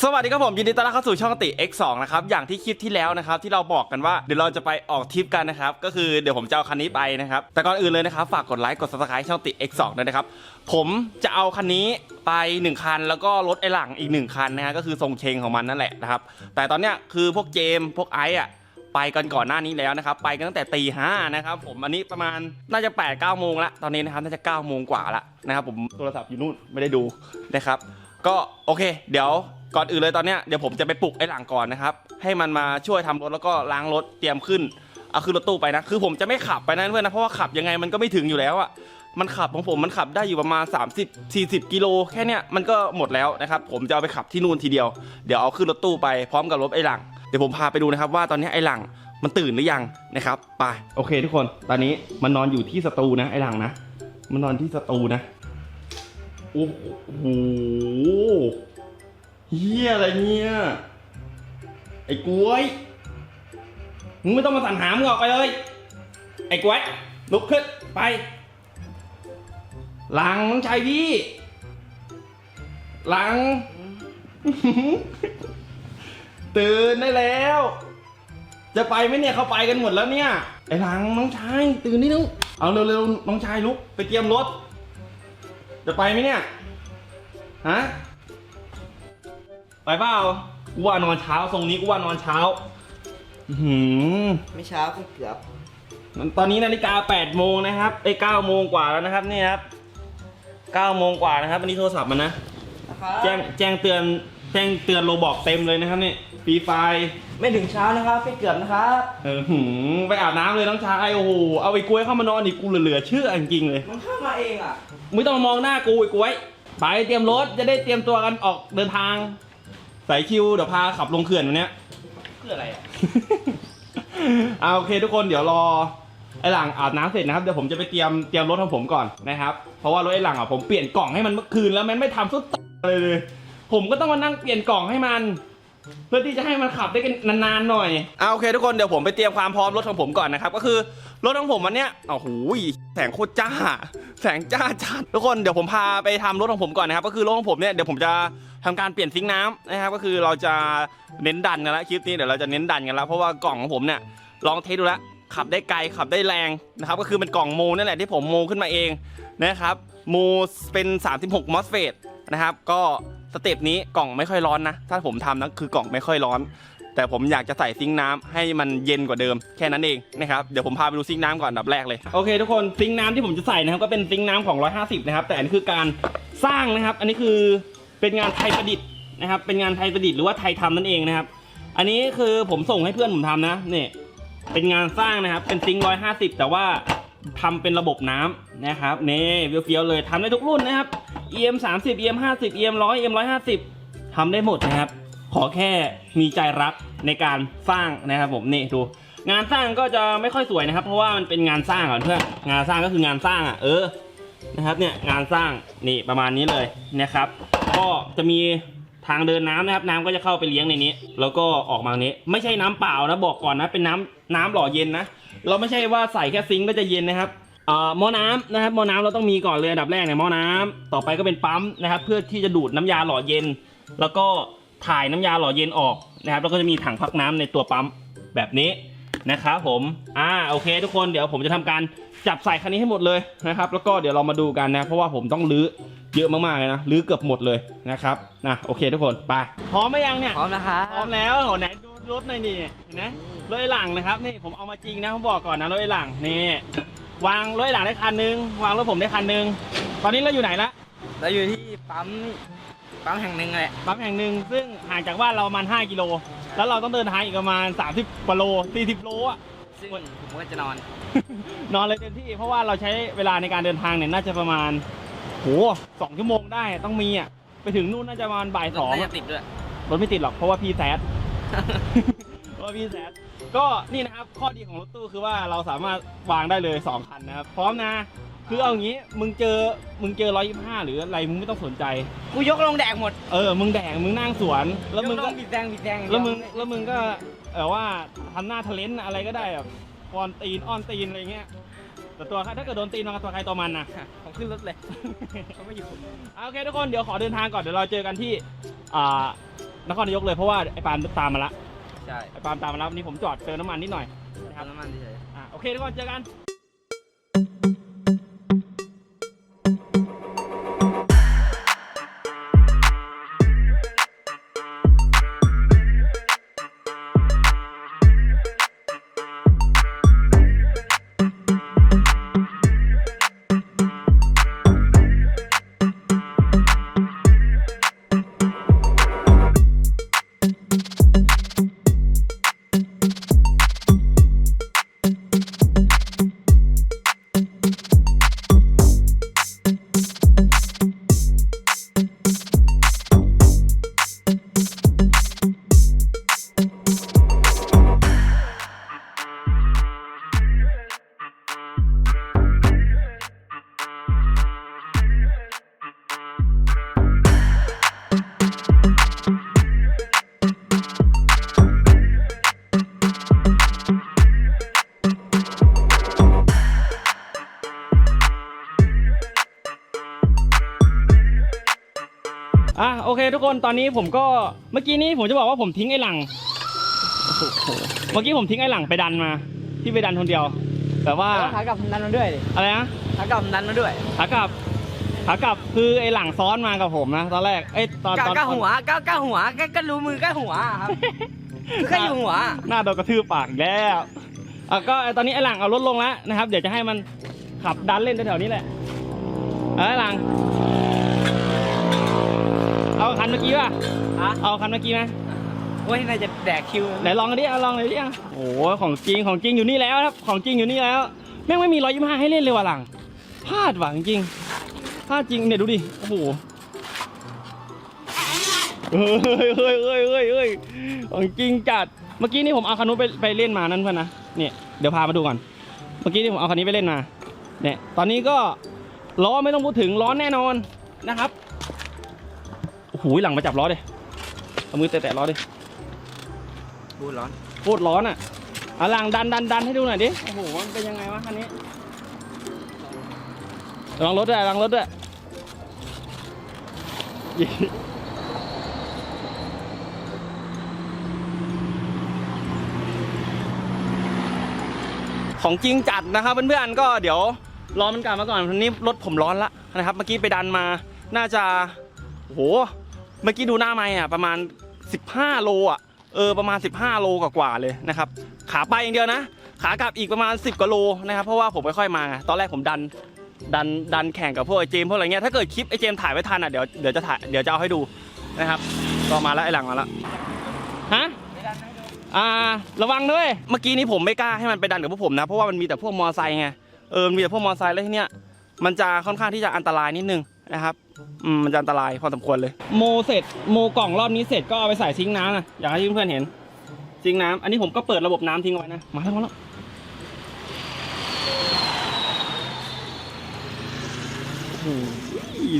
สวัสดีครับผมยินดีต้อนรับเข้าสู่ช่องติ X2 นะครับอย่างที่คลิปที่แล้วนะครับที่เราบอกกันว่าเดี๋ยวเราจะไปออกทริปกันนะครับก็คือเดี๋ยวผมจะเอาคันนี้ไปนะครับแต่ก่อนอื่นเลยนะครับฝากกดไลค์กด subscribe ช่องติ X2 ด้วยนะครับผมจะเอาคันนี้ไป 1 คัน แล้วก็รถไอหลังอีก 1 คันนะฮะก็คือทรงเชงของมันนั่นแหละนะครับแต่ตอนเนี้ยคือพวกเจมพวกไอซ์อะไปกันก่อนหน้านี้แล้วนะครับไปกันตั้งแต่ตีห้านะครับผมอันนี้ประมาณน่าจะ8ปดเก้าโมงละตอนนี้นะครับน่าจะ9ก้าโมงกว่าละนะครับผมโทรศัพท์อยู่นู่นไม่ได้ดูนะครับก็โอเค เดี๋ยว ก่อนอื่นเลยตอนเนี้ยเดี๋ยวผมจะไปปลุกไอ้หลังก่อนนะครับ ให้มันมาช่วยทำรถแล้วก็ล้างรถเตรียมขึ้นเอาขึ้นรถตู้ไปนะ คือผมจะไม่ขับไปนั่นเพื่อนนะเพราะว่าขับยังไงมันก็ไม่ถึงอยู่แล้วอะมันขับของผมมันขับได้อยู่ประมาณ 30 40 กิโลแค่เนี้ยมันก็หมดแล้วนะครับ ผมจะเอาไปขับที่นู่นทีเดียว เดี๋ยวเอาขึ้นรถตู้ไปพร้อมกับรถไอ้หลัง เดี๋ยวผมพาไปดูนะครับว่าตอนนี้ไอ้หลังมันตื่นหรือยังนะครับไปโอเค ทุกคนตอนนี้มันนอนอยู่ที่สตูนะไอ้หลังนะ มันนอนที่สตูนะโอ้โห เฮียอะไรเนี่ย ไอ้กล้วย มึงไม่ต้องมาสั่งหามึงออกไปเลย ไอ้กล้วย ลุกขึ้นไป หลังน้องชายพี่ หลัง ตื่นได้แล้ว จะไปไหมเนี่ยเขาไปกันหมดแล้วเนี่ย ไอ้หลังน้องชาย ตื่นนิดนึง เอาเร็วๆน้องชายลุกไปเตรียมรถ จะไปไหมเนี่ย ฮะ ไปเปล่ากูว่านอนเช้าทรงนี้กูว่านอนเช้า อื้อหือไม่เช้าก็เกือบตอนนี้นาฬิกา8โมงนะครับไอ้9โมงกว่าแล้วนะครับนี่ครับ9โมงกว่านะครับอันนี้โทรศัพท์มันนะ นะครับแจ้งแจ้งเตือนแจ้งเตือนโลบอกเต็มเลยนะครับนี่ฟรีไฟล์ไม่ถึงเช้านะครับไม่เกือบนะครับเออหือไปอาบน้ำเลยน้องชายโอ้โหเอาไอ้กล้วยเข้ามานอนอีกกูเหลือๆเชื่อจริงๆเลย มันเข้ามาเองอะ ไม่ต้องมองหน้ากูไอ้กล้วย ไปเตรียมรถจะได้เตรียมตัวกันออกเดินทาง สายคิวเดี๋ยวพาขับลงเขื่อนวันเนี้ยเพื่ออะไรอะเอาโอเคทุกคนเดี๋ยวรอไอ้หลังอาบน้ำเสร็จนะครับเดี๋ยวผมจะไปเตรียมเตรียมรถของผมก่อนนะครับเพราะว่ารถไอ้หลังอะผมเปลี่ยนกล่องให้มันเมื่อคืนแล้วมันไม่ทำสุดเลยเลย ผมก็ต้องมานั่งเปลี่ยนกล่องให้มัน เพื่อที่จะให้มันขับได้กันนานๆหน่อยเอาโอเค ทุกคนเดี๋ยวผมไปเตรียมความพร้อมรถของผมก่อนนะครับก็คือรถของผมวันเนี้ยโอ้โหแสงโคตรจ้า แสงจ้าจัดทุกคนเดี๋ยวผมพาไปทำรถของผมก่อนนะครับก็คือรถของผมเนี่ยเดี๋ยวผมจะ ทำการเปลี่ยนซิงค์น้ำนะครับก็คือเราจะเน้นดันกันแล้วคลิปนี้เดี๋ยวเราจะเน้นดันกันแล้วเพราะว่ากล่องของผมเนี่ยลองเทสดูแล้วขับได้ไกลขับได้แรงนะครับก็คือเป็นกล่องโมนั่นแหละที่ผมโมขึ้นมาเองนะครับโมเป็น 36 มอสเฟตนะครับก็สเต็ปนี้กล่องไม่ค่อยร้อนนะ ถ้าผมทำนะคือกล่องไม่ค่อยร้อน แต่ผมอยากจะใส่ซิงค์น้ำให้มันเย็นกว่าเดิมแค่นั้นเองนะครับเดี๋ยวผมพาไปดูซิงค์น้ำก่อนอันดับแรกเลยโอเคทุกคนซิงค์น้ำที่ผมจะใส่นะครับก็เป็นซิงค์น้ำของ 150 นะครับแต่อันนี้คือการสร้างนะครับ อันนี้คือ เป็นงานไทยประดิษฐ์นะครับ เป็นงานไทยประดิษฐ์หรือว่าไทยทำนั่นเองนะครับ อันนี้คือผมส่งให้เพื่อนผมทำนะเนี่ยเป็นงานสร้างนะครับ เป็นซิงค์150แต่ว่าทำเป็นระบบน้ำนะครับเนี่เฟี้ยวๆเลยทำได้ทุกรุ่นนะครับ EM 30 EM 50 EM 100 EM 150ทำได้หมดนะครับ ขอแค่มีใจรักในการสร้างนะครับผมนี่ดู งานสร้างก็จะไม่ค่อยสวยนะครับ เพราะว่ามันเป็นงานสร้างอะเพื่อนงานสร้างก็คืองานสร้างอะเออนะครับเนี่ยงานสร้างนี่ประมาณนี้เลยนะครับ ก็จะมีทางเดินน้ำนะครับ น้ำก็จะเข้าไปเลี้ยงในนี้ แล้วก็ออกมาตรงนี้ ไม่ใช่น้ำเปล่านะบอกก่อนนะ เป็นน้ำน้ำหล่อเย็นนะ เราไม่ใช่ว่าใส่แค่ซิงค์ก็จะเย็นนะครับเอ่อหม้อน้ำนะครับหม้อน้ำเราต้องมีก่อนเลยอันดับแรกเนี่ยหม้อน้ำต่อไปก็เป็นปั๊มนะครับ เพื่อที่จะดูดน้ำยาหล่อเย็น แล้วก็ถ่ายน้ำยาหล่อเย็นออกนะครับ แล้วก็จะมีถังพักน้ำในตัวปั๊มแบบนี้ นะครับผมอ่าโอเค ทุกคนเดี๋ยวผมจะทำการจับใส่คันนี้ให้หมดเลยนะครับ แล้วก็เดี๋ยวเรามาดูกันนะ เพราะว่าผมต้องรื้อเยอะมากๆเลยนะรื้อเกือบหมดเลยนะครับนะโอเคทุกคนไปพร้อมไหมยังเนี่ยพร้อมนะคะพร้อมแล้วโหไหนดูรถหน่อยนี่เห็นไหมรถไอ้หลังนะครับนี่ผมเอามาจริงนะผมบอกก่อนนะรถไอ้หลังนี่วางรถไอ้หลังได้คันนึง วางรถผมได้คันนึง ตอนนี้เราอยู่ไหนละเราอยู่ที่ปั๊มปั๊มแห่งหนึ่งแหละปั๊มแห่งหนึ่งซึ่งห่างจากบ้านเราประมาณ5กิโล แล้วเราต้องเดินทางอีกประมาณ 30กว่าโล40 โลอะ ซึ่งผมก็จะนอน นอนเลยเต็มที่ เพราะว่าเราใช้เวลาในการเดินทางเนี่ยน่าจะประมาณโหสองชั่วโมงได้ต้องมีอะ ไปถึงนู่นน่าจะประมาณบ่ายสองน่าอะจะติดด้วย รถไม่ติดหรอกเพราะว่าพี่แซดเพราะว่าพี่แซดก็นี่นะครับข้อดีของรถตู้คือว่าเราสามารถวางได้เลย 2 คันนะครับ พร้อมนะ คือเอาอย่างนี้มึงเจอมึงเจอ125หรืออะไรมึงไม่ต้องสนใจ กูยกลงแดกหมดเออมึงแดงมึงนั่งสวน แล้วมึงยก็ลงบิดแดงบิดแดงแล้วมึงแล้วมึงก็เออว่าทำหน้าทะเลนอะไรก็ได้แบบฟอนตีนอ้อนตีนอะไรเงี้ยแต่ตัวใครถ้าเกิดโดนตีนมากับตัวใครตัวมันนะผมขึ้นรถเลยเขาไม่อยู่อะโอเคทุกคนเดี๋ยวขอเดินทางก่อนเดี๋ยวเราเจอกันที่อ่านครนายกเลยเพราะว่าไอ้ปาล์มตามมาละใช่ไอ้ปาล์มตามมาแล้ววันนี้ผมจอดเติมน้ำมันนิดหน่อยทำน้ำมันเฉยอะโอเคทุกคนเจอกัน อะโอเคทุกคนตอนนี้ผมก็เมื่อกี้นี้ผมจะบอกว่าผมทิ้งไอ้หลังเมื่อกี้ผมทิ้งไอ้หลังไปดันมา ที่ไปดันคนเดียว แต่ว่าขากลับผมดันมาด้วยดิอะไรนะขากลับผมดันมาด้วยขากลับขากลับคือไอ้หลังซ้อนมากับผมนะตอนแรกเอ้ยตอนก้าตอนก้าหัวก้าก้าหัวก้าก้ารู้มือก้าหัวครับคือแค่อยู่หัว หน้าโดนกระทืบปากอีกแล้วอะก็ตอนนี้ไอ้หลังเอารถลงแล้วนะครับ เดี๋ยวจะให้มันขับดันเล่นแถวๆนี้แหละเอาไอ้หลังเอา คันเมื่อกี้ป่ะฮะเอาคันเมื่อกี้ไหมโอ้ยน่าจะแดกคิวไหนลองกันดิเอาลองเลยดิอะโอ้โหของจริงของจริงอยู่นี่แล้วครับของจริงอยู่นี่แล้วแม่งไม่มีร้อยยี่ห้าให้เล่นเลยว่ะหลังพลาดหวังจริงพลาดจริงเนี่ยดูดิโอ้โหเฮ้ยเฮ้ยเฮ้ยเฮ้ยเฮ้ยของจริงจัดเมื่อกี้นี่ผมเอาคันนู้นไปไปเล่นมานั่นเพื่อนนะเนี่ยเดี๋ยวพามาดูก่อนเมื่อกี้นี่ผมเอาคันนี้ไปเล่นมาเนี่ยตอนนี้ก็ล้อไม่ต้องพูดถึงล้อแน่นอนนะครับ โอ้โหหลังมาจับล้อดิเอามือแตะๆล้อดิพูดร้อนโคตรร้อนอะเอาหลังดันดันดันให้ดูหน่อยดิโอ้โหมันเป็นยังไงวะคันนี้ลองรถด้วยลองรถด้วยของจริงจัดนะครับเพื่อนๆก็เดี๋ยวรอมันกลับมาก่อนวันนี้รถผมร้อนละนะครับ เมื่อกี้ไปดันมาน่าจะโอ้โห เมื่อกี้ดูหน้าไม้อะประมาณ 15 โลอะเออประมาณ 15 โลกว่าๆเลยนะครับขาไปอย่างเดียวนะ ขากลับอีกประมาณ 10กว่าโลนะครับ เพราะว่าผมไม่ค่อยมาตอนแรกผมดันดันดันแข่งกับพวกไอเจมพวกอะไรเงี้ยถ้าเกิดคลิปไอเจมถ่ายไว้ทันอะเดี๋ยวเดี๋ยวจะถ่ายเดี๋ยวจะเอาให้ดูนะครับก็มาแล้วไอหลังมาแล้วฮะอ่าระวังด้วยเมื่อกี้นี้ผมไม่กล้าให้มันไปดันกับพวกผมนะเพราะว่ามันมีแต่พวกมอไซค์ไงเออมีแต่พวกมอไซค์แล้วทีเนี้ยมันจะค่อนข้างที่จะอันตรายนิดนึง นะครับอืมมันจะอันตรายพอสมควรเลย โมเสร็จโมกล่องรอบนี้เสร็จก็เอาไปใส่ซิงค์น้ำนะอยากให้เพื่อนๆเห็นซิงค์น้ำอันนี้ผมก็เปิดระบบน้ำทิ้งเอาไว้นะมาแล้วมาแล้วโอ้โห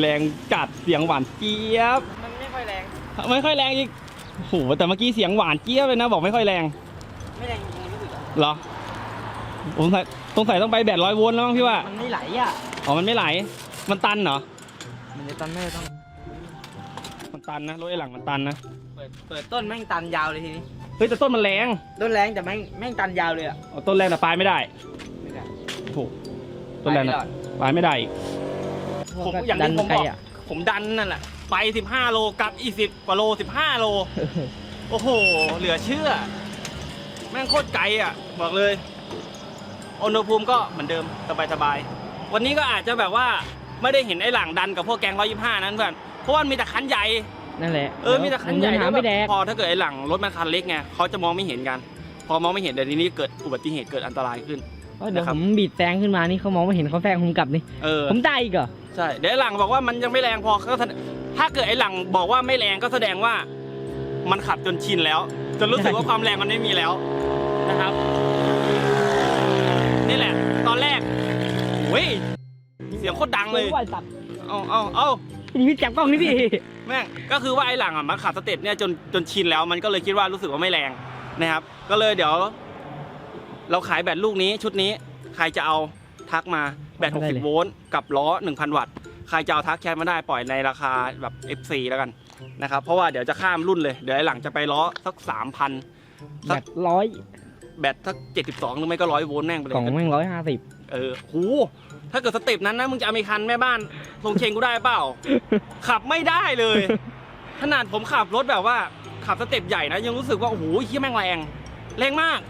แรงจัดเสียงหวานเจี๊ยบ มันไม่ค่อยแรง ไม่ค่อยแรงอีกโอ้โหแต่เมื่อกี้เสียงหวานเจี๊ยบเลยนะบอกไม่ค่อยแรงไม่แรงจริงๆรู้สึกอะเหรอสงสัยสงสัยต้องไปแบตร้อยโวลต์แล้วมั้งพี่ว่า มันไม่ไหลอะ อ๋อ มันไม่ไหล มันตันเหรอ มันจะตันไม่ต้องมันตันนะรถไอ้หลังมันตันนะ เปิดเปิดต้นแม่งตันยาวเลยทีนี้เฮ้ยแต่ต้นมันแรงต้นแรงแต่แม่งแม่งตันยาวเลยอะอ๋อต้นแรงแต่ปลายไม่ได้ไม่ได้โอ้โหต้นแรงไปนะไม่รอด ปลายไม่ได้อีกผมอย่างที่ผมบอกดันไกละผมดันนั่นแหละ ไป 15 โลกลับอีก10กว่าโล 15 โล โอ้โห เหลือเชื่อ แม่งโคตรไกลอะ บอกเลยอุณหภูมิก็เหมือนเดิมสบายๆ วันนี้ก็อาจจะแบบว่า ไม่ได้เห็นไอ้หลังดันกับพวกแกง125นั้นเพื่อนเพราะว่ามีแต่คันใหญ่นั่นแหละเออมีแต่คันใหญ่ผมเดิหาไม่แดกพอถ้าเกิดไอ้หลังรถมันคันเล็กไงเขาจะมองไม่เห็นกัน พอมองไม่เห็นเดี๋ยวทีนี้เกิดอุบัติเหตุเกิดอันตรายขึ้นเดี๋ยวนะครับผมบีบแซงขึ้นมานี่เขามองไม่เห็นเขาแซงผมกลับนี่เออผมได้อีกเหรอใช่เดี๋ยวไอ้หลังบอกว่ามันยังไม่แรงพอก็แสดถ้าเกิดไอ้หลังบอกว่าไม่แรงก็แสดงว่า มันขับจนชินแล้ว จนรู้สึกว่าความแรงมันไม่มีแล้วนะครับ นี่แหละ ตอนแรกเว้ยเสียงโคตรดังเลย ว่าสัตว์เอาเอาเอาพี่จับกล้องนี่พี่ แม่ง ก็คือว่าไอ้หลังอะมันขับสเต็ปเนี่ยจนจนชินแล้วมันก็เลยคิดว่ารู้สึกว่าไม่แรงนะครับ ก็เลยเดี๋ยว เราขายแบตลูกนี้ชุดนี้ ใครจะเอาทักมาแบต ได้เลย 60 โวลต์กับล้อ 1,000 วัตต์ ใครจะเอาทักแชทมาได้ปล่อยในราคาแบบ FC แล้วกันนะครับ เพราะว่าเดี๋ยวจะข้ามรุ่นเลย เดี๋ยวไอ้หลังจะไปล้อสัก 3,000 แบตร้อยแบตสัก 72 หรือไม่ก็ร้อยโวลต์แม่งไปเลกล่องยแม่งร้อยห้าสิบเออโห ถ้าเกิดสเต็ปนั้นนะมึงจะเอามีคันแม่บ้านทรงเชงกูได้เปล่า ขับไม่ได้เลย ขนาดผมขับรถแบบว่า ขับสเต็ปใหญ่นะยังรู้สึกว่าโอ้โหเฮียแม่งแรง แรงมาก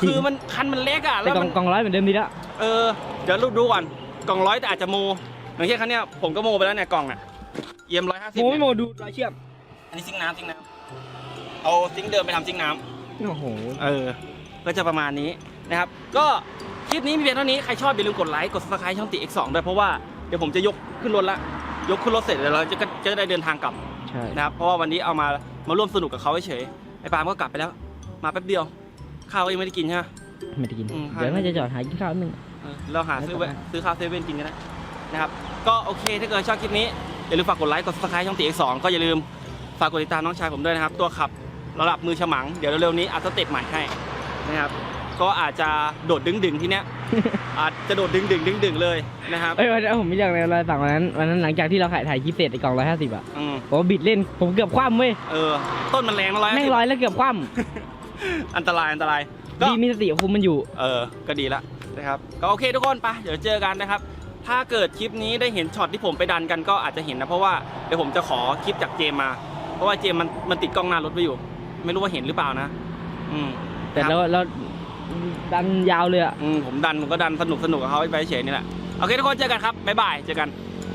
คือมันคันมันเล็กอะแต่แล้วกล่อมังนกล่องร้อยเหมือนเดิมดีละเออเดี๋ยวรูดูก่อนกล่องร้อยแต่อาจจะโมอย่างเช่นคันเนี้ยผมก็โมไปแล้วเนี่ยกล่องอะเยี่ยมร้อยห้าสิบโมไม่โมดูรอยเชื่อมอันนี้ซิงค์น้ำซิงค์น้ำเอาซิงค์เดิมไปทำซิงค์น้ำ โอ้โห เออ ก็จะประมาณนี้นะครับ ก็ คลิปนี้มีเพียงเท่านี้ ใครชอบอย่าลืมกดไลค์ กด subscribe ช่องติ X2 ด้วยเพราะว่าเดี๋ยวผมจะยกขึ้นรถละ ยกขึ้นรถเสร็จเดี๋ยวเราจะจะได้เดินทางกลับใช่นะครับ เพราะว่าวันนี้เอามามาร่วมสนุกกับเขาเฉยๆไอ้ปาล์มก็กลับไปแล้ว มาแป๊บเดียว ข้าวก็ยังไม่ได้กินใช่ไหม ไม่ได้กิน อืม เดี๋ยวน่าจะจอดหากินข้าวนึง เออเราหาซื้อไว้แล้วกลับมาซื้อข้าวเซเว่นกินกันได้นะครับ ก็โอเคถ้าเกิดชอบคลิปนี้ อย่าลืมฝากกดไลค์กด subscribe ช่องติ X2 ก็อย่าลืมฝากกดติดตามน้องชายผมด้วยนะครับ ตัวขับระดับมือฉมัง เดี๋ยวเร็วๆนี้อัพสเต็ปใหม่ให้นะครับ ก็อาจจะโดดดึงๆทีเนี้ยอาจจะโดดดึงดึงดึงดึงๆเลยนะครับเอ้ยวันนั้นผมมีเรื่องอะไรฝั่งวันนั้นวันนั้นหลังจากที่เราขายถ่ายคลิปเสร็จไอ้กล่องร้อยห้าสิบอะอืมผมบิดเล่นผมเกือบคว่ำเว้ยเออต้นมันแรงนะร้อยแม่งร้อยแล้วเกือบคว่อันตรายอันตรายำก็ดีมีสติคุมมันอยู่ เออ ก็ดีละนะครับ ก็โอเคทุกคนไปเดี๋ยวเจอกันนะครับ ถ้าเกิดคลิปนี้ได้เห็นช็อตที่ผมไปดันกันก็อาจจะเห็นนะ เพราะว่าเดี๋ยวผมจะขอคลิปจากเจมมา เพราะว่าเจมมันมันติดกล้องหน้ารถไว้อยู่ ไม่รู้ว่าเห็นหรือเปล่านะ อืม แต่ครับเราเรา ดันยาวเลยอะ อืมผมดันผมก็ดันสนุกสนุกกับเขาไปเฉยนี่แหละ โอเคทุกคนเจอกันครับ บ๊ายบาย เจอกัน